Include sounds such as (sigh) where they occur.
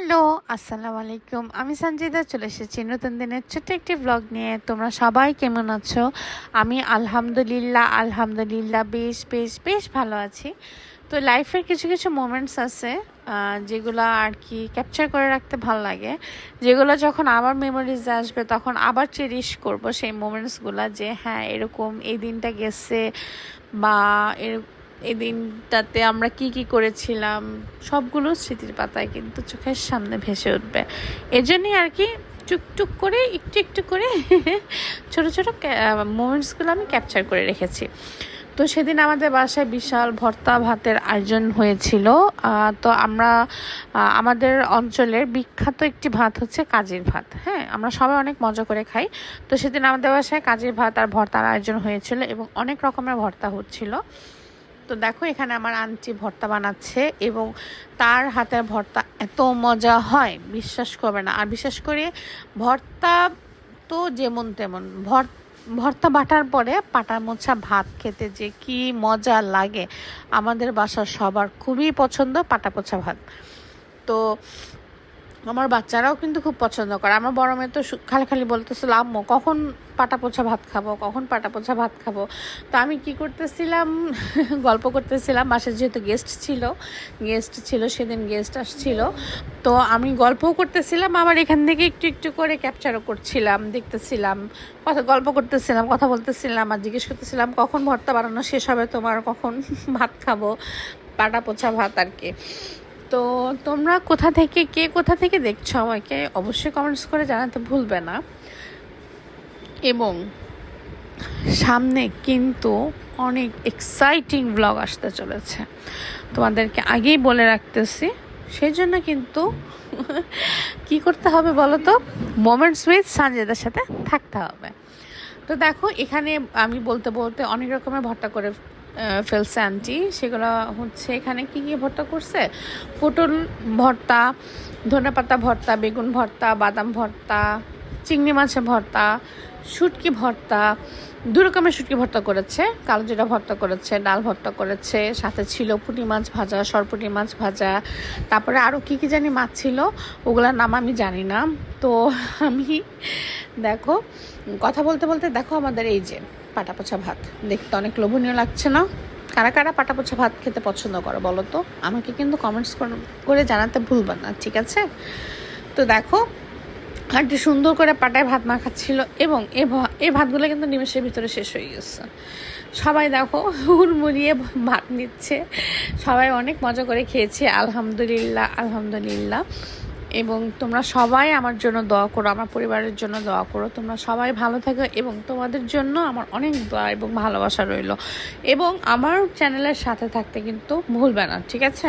Hello, আসসালামু আলাইকুম। আমি সঞ্জিদা, চলে এসেছি নতুন দিনের ছোট্ট একটি ব্লগ নিয়ে। তোমরা সবাই কেমন আছো? আমি আলহামদুলিল্লাহ আলহামদুলিল্লাহ বেশ বেশ বেশ ভালো আছি। তো লাইফের কিছু কিছু মোমেন্টস আছে যেগুলো আর কি ক্যাপচার করে রাখতে ভালো লাগে। যেগুলো যখন আবার মেমোরিজ আসবে, তখন আবার চেরিশ করব সেই মোমেন্টসগুলো যে হ্যাঁ এরকম এই দিনটা গেছে বা এরকম এই দিনটাতে আমরা কি কি করেছিলাম, সবগুলো স্মৃতির পাতায় কিন্তু চোখের সামনে ভেসে উঠবে। এজন্যই আর কি টুকটুক করে, একটু একটু করে (laughs) ছোট ছোট মোমেন্টসগুলো আমি ক্যাপচার করে রেখেছি। তো সেদিন আমাদের বাসায় বিশাল ভর্তা ভাতের আয়োজন হয়েছিল। তো আমরা আমাদের অঞ্চলের বিখ্যাত একটি ভাত হচ্ছে কাজের ভাত। হ্যাঁ আমরা সবাই অনেক মজা করে খাই। তো সেদিন আমাদের বাসায় কাজের ভাত আর ভর্তার আয়োজন হয়েছিল এবং অনেক রকমের ভর্তা হচ্ছিল। তো দেখো, এখানে আমার আন্টি ভর্তা বানাচ্ছে এবং তার হাতের ভর্তা এত মজা হয়, বিশ্বাস করবে না। আর বিশেষ করে ভর্তা তো যেমন তেমন, ভর, ভর্তা বাটার পরে পাটা মোছা ভাত খেতে যে কি মজা লাগে। আমাদের বাসার সবার খুবই পছন্দ পাটা পোছা ভাত। তো আমার বাচ্চারাও কিন্তু খুব পছন্দ করে। আমার বড় মেয়ে তো খালি খালি বলতেছিল আম্মু, কখন পাটা পোছা ভাত খাব? কখন পাটা পোছা ভাত খাব? তো আমি কি করতেছিলাম, (laughs) গল্প করতেছিলাম। বাসায় যেহেতু গেস্ট ছিল গেস্ট ছিল, সেদিন গেস্ট আসছিল। তো আমি গল্পও করতেছিলাম, আবার এখান থেকে একটু একটু করে ক্যাপচারও করছিলাম, দেখতেছিলাম। কথা গল্প করতেছিলাম, কথা বলতেছিলাম আর জিজ্ঞেস করতেছিলাম, কখন ভর্তা বানানো শেষ হবে তোমার? কখন ভাত খাব? পাটা পোছা ভাত আর কি। তো তোমরা কোথা থেকে, কে কোথা থেকে দেখছ আমাকে অবশ্যই কমেন্টস করে জানাতে ভুলবে না। এবং সামনে কিন্তু অনেক এক্সাইটিং ব্লগ আসতে চলেছে। তোমাদেরকে আগেই বলে রাখতেছি, সেই জন্য কিন্তু কি করতে হবে বলো তো মোমেন্টস উইথ সঞ্জয়দার সাথে থাকতে হবে। তো দেখো, এখানে আমি বলতে বলতে অনেক রকমের ভর্তা করে ফেলছে আন্টি। সেগুলো হচ্ছে এখানে কি কি ভর্তা করছে? পটল ভর্তা ধনেপাতা ভর্তা, বেগুন ভর্তা, বাদাম ভর্তা, চিংড়ি মাছের ভর্তা, শুটকি ভর্তা। দু রকমের শুটকি ভর্তা করেছে। কালো জিরা ভর্তা করেছে, ডাল ভর্তা করেছে, সাথে ছিল পুঁটি মাছ ভাজা, সরপুটি মাছ ভাজা। তারপরে আরও কী কী জানি মাছ ছিল, ওগুলোর নাম আমি জানি না। তো আমি, দেখো, কথা বলতে বলতে দেখো আমাদের এই যে পাটাপোছা ভাত। দেখতে অনেক লোভনীয় লাগছে না? কারা কারা পাটাপোছা ভাত খেতে পছন্দ করো বলো তো? আমাকে কিন্তু কমেন্টস করে জানাতে ভুলবে না, ঠিক আছে? তো দেখো আন্টি সুন্দর করে পাটায় ভাত মাখাচ্ছিল এবং এ ভাতগুলো কিন্তু নিমেষের ভিতরে শেষ হয়ে গেছে। সবাই দেখো, হুড়মুড়িয়ে ভাত নিচ্ছে। সবাই অনেক মজা করে খেয়েছে, আলহামদুলিল্লাহ আলহামদুলিল্লাহ। এবং তোমরা সবাই আমার জন্য দোয়া করো, আমার পরিবারের জন্য দোয়া করো। তোমরা সবাই ভালো থাকো এবং তোমাদের জন্য আমার অনেক দোয়া এবং ভালোবাসা রইল। এবং আমার চ্যানেলের সাথে থাকতে কিন্তু ভুলবে না, ঠিক আছে?